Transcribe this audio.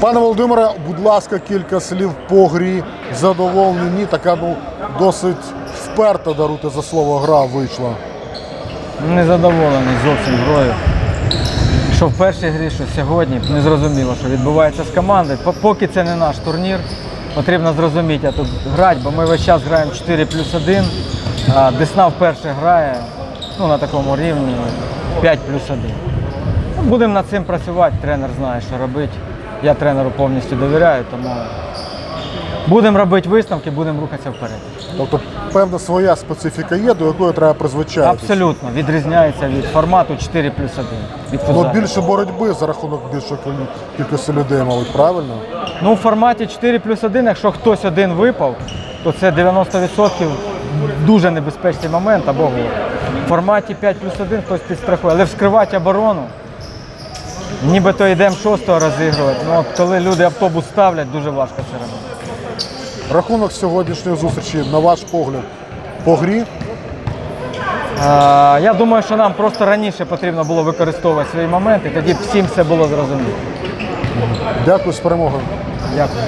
Пане Володимире, будь ласка, кілька слів по грі. Задоволені, ні, така ну досить вперта даруйте за слово гра вийшла. Не задоволений зовсім грою. Що в першій грі, що сьогодні, не зрозуміло, що відбувається з командою. Поки це не наш турнір, потрібно зрозуміти, а тут грати, бо ми весь час граємо 4 плюс 1, а Десна вперше грає ну, на такому рівні 5 плюс 1. Ну, Будемо над цим працювати, тренер знає, що робити. Я тренеру повністю довіряю, тому будемо робити висновки, будемо рухатися вперед. Тобто, певна своя специфіка є, до якої треба призвичаїтися. Абсолютно відрізняється від формату 4 плюс 1. Від Ну, більше боротьби за рахунок більшої кількості людей, мабуть, правильно? Ну, в форматі 4 плюс 1, якщо хтось один випав, то це 90% дуже небезпечний момент або. В форматі 5 плюс 1 хтось підстрахує, але вскривати оборону, нібито йдемо шостого розігрувати. Ну, коли люди автобус ставлять, дуже важко це робити. Рахунок сьогоднішньої зустрічі, на ваш погляд, по грі. А, я думаю, що нам просто раніше потрібно було використовувати свої моменти, тоді всім все було зрозуміло. Дякую з перемогою. Дякую.